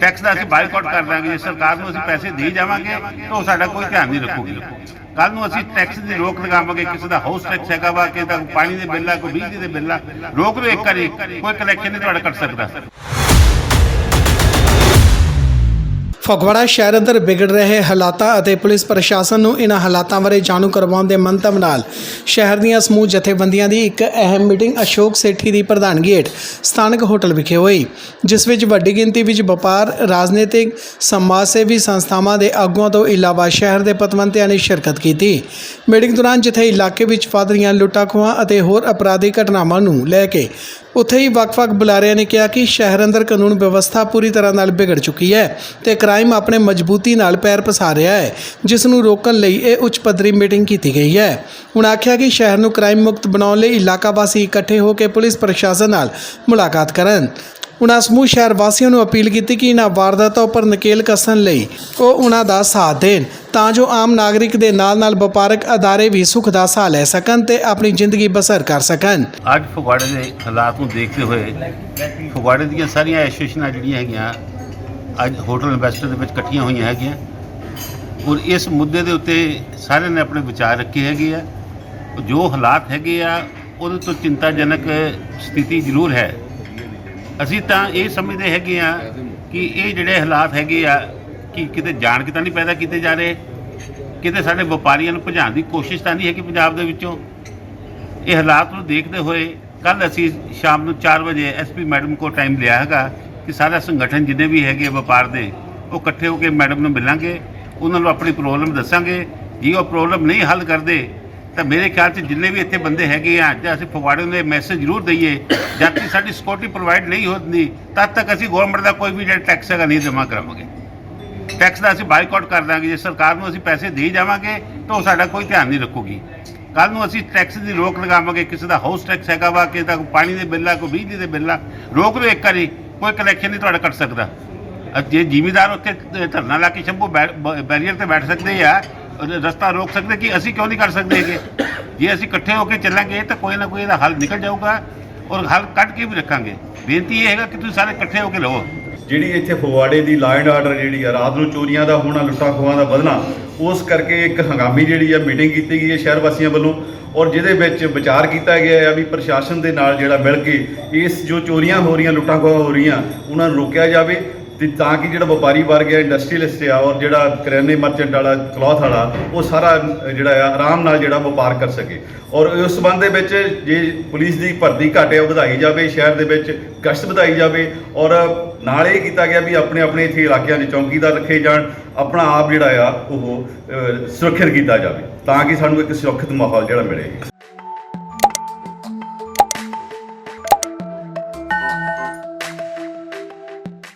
Tax ਦਾ ਅਸੀਂ boycott ਕਰ ਦਾਂਗੇ, ਜੇ ਸਰਕਾਰ ਨੂੰ ਅਸੀਂ ਪੈਸੇ ਦੇ ਜਾਵਾਂਗੇ, ਤਾਂ ਉਹ ਸਾਡਾ ਕੋਈ ਧਿਆਨ ਨਹੀਂ ਰੱਖੂਗੀ। ਕੱਲ ਨੂੰ ਅਸੀਂ ਟੈਕਸ ਦੀ ਰੋਕ ਲਗਾਵਾਂਗੇ, ਕਿਸੇ ਦਾ ਹਾਊਸ ਟੈਕਸ ਹੈਗਾ ਵਾ, ਕਿਸੇ ਦਾ ਪਾਣੀ ਦੇ ਬਿੱਲ ਆ, ਕੋਈ ਬਿਜਲੀ ਦੇ ਬਿੱਲ ਆ, ਰੋਕ ਲਓ ਇੱਕ ਵਾਰੀ, ਕੋਈ ਕਲੈਕਸ਼ਨ ਨਹੀਂ ਤੁਹਾਡਾ ਕੱਟ ਸਕਦਾ। ਫਗਵਾੜਾ ਸ਼ਹਿਰ ਅੰਦਰ ਵਿਗੜ ਰਹੇ ਹਾਲਾਤਾਂ ਅਤੇ ਪੁਲਿਸ ਪ੍ਰਸ਼ਾਸਨ ਨੂੰ ਇਹਨਾਂ ਹਾਲਾਤਾਂ ਬਾਰੇ ਜਾਣੂ ਕਰਵਾਉਣ ਦੇ ਮੰਤਵ ਨਾਲ ਸ਼ਹਿਰ ਦੀਆਂ ਸਮੂਹ ਜਥੇਬੰਦੀਆਂ ਦੀ ਇੱਕ ਅਹਿਮ ਮੀਟਿੰਗ ਅਸ਼ੋਕ ਸੇਠੀ ਦੀ ਪ੍ਰਧਾਨਗੀ ਹੇਠ ਸਥਾਨਕ ਹੋਟਲ ਵਿਖੇ ਹੋਈ, ਜਿਸ ਵਿੱਚ ਵੱਡੀ ਗਿਣਤੀ ਵਿੱਚ ਵਪਾਰ, ਰਾਜਨੀਤਿਕ ਸਮਾਜ ਸੇਵੀ ਸੰਸਥਾਵਾਂ ਦੇ ਆਗੂਆਂ ਤੋਂ ਇਲਾਵਾ ਸ਼ਹਿਰ ਦੇ ਪਤਵੰਤਿਆਂ ਨੇ ਸ਼ਿਰਕਤ ਕੀਤੀ। ਮੀਟਿੰਗ ਦੌਰਾਨ ਜਿੱਥੇ ਇਲਾਕੇ ਵਿੱਚ ਵੱਧ ਰਹੀਆਂ ਲੁੱਟਾਂ ਖੋਹਾਂ ਅਤੇ ਹੋਰ ਅਪਰਾਧਿਕ ਘਟਨਾਵਾਂ ਨੂੰ ਲੈ ਕੇ ਉੱਥੇ ਹੀ ਵੱਖ-ਵੱਖ ਬੁਲਾਰਿਆਂ ਨੇ ਕਿਹਾ ਕਿ ਸ਼ਹਿਰ ਅੰਦਰ ਕਾਨੂੰਨ ਵਿਵਸਥਾ ਪੂਰੀ ਤਰ੍ਹਾਂ ਨਾਲ ਵਿਗੜ ਚੁੱਕੀ ਹੈ ਤੇ ਕ੍ਰਾਈਮ ਆਪਣੇ ਮਜ਼ਬੂਤੀ ਨਾਲ ਪੈਰ ਪਸਾਰ ਰਿਹਾ ਹੈ, ਜਿਸ ਨੂੰ ਰੋਕਣ ਲਈ ਇਹ ਉੱਚ ਪੱਧਰੀ ਮੀਟਿੰਗ ਕੀਤੀ ਗਈ ਹੈ। ਹੁਣ ਆਖਿਆ ਕਿ ਸ਼ਹਿਰ ਨੂੰ ਕ੍ਰਾਈਮ ਮੁਕਤ ਬਣਾਉਣ ਲਈ ਇਲਾਕਾ ਵਾਸੀ ਇਕੱਠੇ ਹੋ ਕੇ ਪੁਲਿਸ ਪ੍ਰਸ਼ਾਸਨ ਨਾਲ ਮੁਲਾਕਾਤ ਕਰਨ। ਉਹਨਾਂ ਸਮੂਹ ਸ਼ਹਿਰ ਵਾਸੀਆਂ ਨੂੰ ਅਪੀਲ ਕੀਤੀ ਕਿ ਇਹਨਾਂ ਵਾਰਦਾਤਾਂ ਉੱਪਰ ਨਕੇਲ ਕੱਸਣ ਲਈ ਉਹ ਉਹਨਾਂ ਦਾ ਸਾਥ ਦੇਣ, ਤਾਂ ਜੋ ਆਮ ਨਾਗਰਿਕ ਦੇ ਨਾਲ-ਨਾਲ ਵਪਾਰਕ ਅਦਾਰੇ ਵੀ ਸੁੱਖ ਦਾ ਸਾਹ ਲੈ ਸਕਣ ਤੇ ਆਪਣੀ ਜ਼ਿੰਦਗੀ ਬਸਰ ਕਰ ਸਕਣ। ਅੱਜ ਫਗਵਾੜੇ ਦੇ ਹਾਲਾਤ ਨੂੰ ਦੇਖਦੇ ਹੋਏ ਫਗਵਾੜੇ ਦੀਆਂ ਸਾਰੀਆਂ ਐਸੋਸੀਏਸ਼ਨਾਂ ਜਿਹੜੀਆਂ ਹੈਗੀਆਂ, ਅੱਜ ਹੋਟਲ ਇਨਵੈਸਟਰ ਦੇ ਵਿੱਚ ਇਕੱਠੀਆਂ ਹੋਈਆਂ ਹੈਗੀਆਂ। ਔਰ ਇਸ ਮੁੱਦੇ ਦੇ ਉੱਤੇ ਸਾਰਿਆਂ ਨੇ ਆਪਣੇ ਵਿਚਾਰ ਰੱਖੇ ਹੈਗੇ ਆ। ਜੋ ਹਾਲਾਤ ਹੈਗੇ ਆ, ਉਹਦੇ ਤੋਂ ਚਿੰਤਾਜਨਕ ਸਥਿਤੀ ਜ਼ਰੂਰ ਹੈ। ਅਸੀਂ ਤਾਂ ਇਹ ਸਮਝਦੇ ਹੈਗੇ ਆ ਕਿ ਇਹ ਜਿਹੜੇ ਹਾਲਾਤ ਹੈਗੇ ਆ, ਕਿ ਕਿਤੇ ਜਾਣ ਕੇ ਤਾਂ ਨਹੀਂ ਪੈਦਾ ਕੀਤੇ ਜਾ ਰਹੇ, ਕਿਤੇ ਸਾਡੇ ਵਪਾਰੀਆਂ ਨੂੰ ਭਜਾਉਣ ਦੀ ਕੋਸ਼ਿਸ਼ ਤਾਂ ਨਹੀਂ ਹੈ ਕਿ ਪੰਜਾਬ ਦੇ ਵਿੱਚੋਂ। ਇਹ ਹਾਲਾਤ ਨੂੰ ਦੇਖਦੇ ਹੋਏ ਕੱਲ ਅਸੀਂ ਸ਼ਾਮ ਨੂੰ 4 ਵਜੇ ਐਸਪੀ ਮੈਡਮ ਕੋਲ ਟਾਈਮ ਲਿਆ ਹੈਗਾ ਕਿ ਸਾਰਾ ਸੰਗਠਨ ਜਿੰਨੇ ਵੀ ਹੈਗੇ ਵਪਾਰ ਦੇ, ਉਹ ਇਕੱਠੇ ਹੋ ਕੇ ਮੈਡਮ ਨੂੰ ਮਿਲਾਂਗੇ, ਉਹਨਾਂ ਨੂੰ ਆਪਣੀ ਪ੍ਰੋਬਲਮ ਦੱਸਾਂਗੇ। ਜੇ ਉਹ ਪ੍ਰੋਬਲਮ ਨਹੀਂ ਹੱਲ ਕਰਦੇ ਤਾਂ ਮੇਰੇ ਖਿਆਲ 'ਚ ਜਿੰਨੇ ਵੀ ਇੱਥੇ ਬੰਦੇ ਹੈਗੇ ਆ, ਜਾਂ ਅਸੀਂ ਫਗਵਾੜੇ ਨੂੰ ਇਹ ਮੈਸੇਜ ਜ਼ਰੂਰ ਦਈਏ, ਜਦ ਤੱਕ ਸਾਡੀ ਸਿਕਿਉਰਿਟੀ ਪ੍ਰੋਵਾਈਡ ਨਹੀਂ ਹੁੰਦੀ ਤਦ ਤੱਕ ਅਸੀਂ ਗਵਰਨਮੈਂਟ ਦਾ ਕੋਈ ਵੀ ਜਿਹੜਾ ਟੈਕਸ ਹੈਗਾ ਨਹੀਂ ਜਮ੍ਹਾਂ ਕਰਾਵਾਂਗੇ। ਟੈਕਸ ਦਾ ਅਸੀਂ ਬਾਈਕਾਟ ਕਰ ਦਾਂਗੇ, ਜੇ ਸਰਕਾਰ ਨੂੰ ਅਸੀਂ ਪੈਸੇ ਦੇ ਜਾਵਾਂਗੇ, ਤਾਂ ਉਹ ਸਾਡਾ ਕੋਈ ਧਿਆਨ ਨਹੀਂ ਰੱਖੂਗੀ। ਕੱਲ ਨੂੰ ਅਸੀਂ ਟੈਕਸ ਦੀ ਰੋਕ ਲਗਾਵਾਂਗੇ, ਕਿਸੇ ਦਾ ਹਾਊਸ ਟੈਕਸ ਹੈਗਾ ਵਾ, ਕਿਸੇ ਦਾ ਕੋਈ ਪਾਣੀ ਦੇ ਬਿੱਲ ਆ, ਕੋਈ ਬਿਜਲੀ ਦੇ ਬਿੱਲ ਆ, ਰੋਕ ਲਓ ਇੱਕ ਵਾਰੀ, ਕੋਈ ਕਲੈਕਸ਼ਨ ਨਹੀਂ ਤੁਹਾਡਾ ਕੱਟ ਸਕਦਾ। ਜੇ ਜ਼ਿਮੀਦਾਰ ਉੱਥੇ ਧਰਨਾ ਲਾ ਕੇ ਸ਼ੰਭੂ ਬੈਰੀਅਰ ਤੇ ਬੈਠ ਸਕਦੇ ਆ ਰਸਤਾ ਰੋਕ ਸਕਦੇ ਕਿ ਅਸੀਂ ਕਿਉਂ ਨਹੀਂ ਕਰ ਸਕਦੇ ਹੈਗੇ? ਜੇ ਅਸੀਂ ਇਕੱਠੇ ਹੋ ਕੇ ਚੱਲਾਂਗੇ ਤਾਂ ਕੋਈ ਨਾ ਕੋਈ ਇਹਦਾ ਹੱਲ ਨਿਕਲ ਜਾਊਗਾ ਔਰ ਹੱਲ ਕੱਢ ਕੇ ਵੀ ਰੱਖਾਂਗੇ। ਬੇਨਤੀ ਇਹ ਹੈਗਾ ਕਿ ਤੁਸੀਂ ਸਾਰੇ ਇਕੱਠੇ ਹੋ ਕੇ ਲਵੋ ਜਿਹੜੀ ਇੱਥੇ ਫਗਵਾੜੇ ਦੀ ਲਾਅ ਐਂਡ ਆਰਡਰ ਜਿਹੜੀ ਆ, ਰਾਤ ਨੂੰ ਚੋਰੀਆਂ ਦਾ ਹੋਣਾ, ਲੁੱਟਾਂ ਖੋਹਾਂ ਦਾ ਵਧਣਾ, ਉਸ ਕਰਕੇ ਇੱਕ ਹੰਗਾਮੀ ਜਿਹੜੀ ਆ ਮੀਟਿੰਗ ਕੀਤੀ ਗਈ ਹੈ ਸ਼ਹਿਰ ਵਾਸੀਆਂ ਵੱਲੋਂ ਔਰ ਜਿਹਦੇ ਵਿੱਚ ਵਿਚਾਰ ਕੀਤਾ ਗਿਆ ਹੈ ਵੀ ਪ੍ਰਸ਼ਾਸਨ ਦੇ ਨਾਲ ਜਿਹੜਾ ਮਿਲ ਕੇ ਇਸ ਜੋ ਚੋਰੀਆਂ ਹੋ ਰਹੀਆਂ, ਲੁੱਟਾਂ ਖੋਹਾਂ ਹੋ ਰਹੀਆਂ, ਉਹਨਾਂ ਨੂੰ ਰੋਕਿਆ ਜਾਵੇ। ਤੇ ਤਾਂ ਕਿ ਜਿਹੜਾ ਵਪਾਰੀ ਵਰਗ ਹੈ ਇੰਡਸਟਰੀਅਲਿਸਟ ਆ, ਔਰ ਜਿਹੜਾ ਕਰਿਆਨੇ ਮਰਚੈਂਟ ਵਾਲਾ ਕਲੌਥ ਵਾਲਾ, ਉਹ ਸਾਰਾ ਜਿਹੜਾ ਆ, ਆਰਾਮ ਨਾਲ ਜਿਹੜਾ ਵਪਾਰ ਕਰ ਸਕੇ। ਔਰ ਉਸ ਸੰਬੰਧ ਦੇ ਵਿੱਚ ਜੇ ਪੁਲਿਸ ਦੀ ਭਰਤੀ ਘੱਟ ਹੈ ਉਹ ਵਧਾਈ ਜਾਵੇ, ਸ਼ਹਿਰ ਦੇ ਵਿੱਚ ਗਸ਼ਤ ਵਧਾਈ ਜਾਵੇ, ਔਰ ਨਾਲ ਇਹ ਕੀਤਾ ਗਿਆ ਵੀ ਆਪਣੇ ਆਪਣੇ ਇੱਥੇ ਇਲਾਕਿਆਂ 'ਚ ਚੌਕੀਦਾਰ ਰੱਖੇ ਜਾਣ, ਆਪਣਾ ਆਪ ਜਿਹੜਾ ਆ, ਉਹ ਸੁਰੱਖਿਅਤ ਕੀਤਾ ਜਾਵੇ, ਤਾਂ ਕਿ ਸਾਨੂੰ ਇੱਕ ਸੁਰੱਖਿਅਤ ਮਾਹੌਲ ਜਿਹੜਾ ਮਿਲੇ।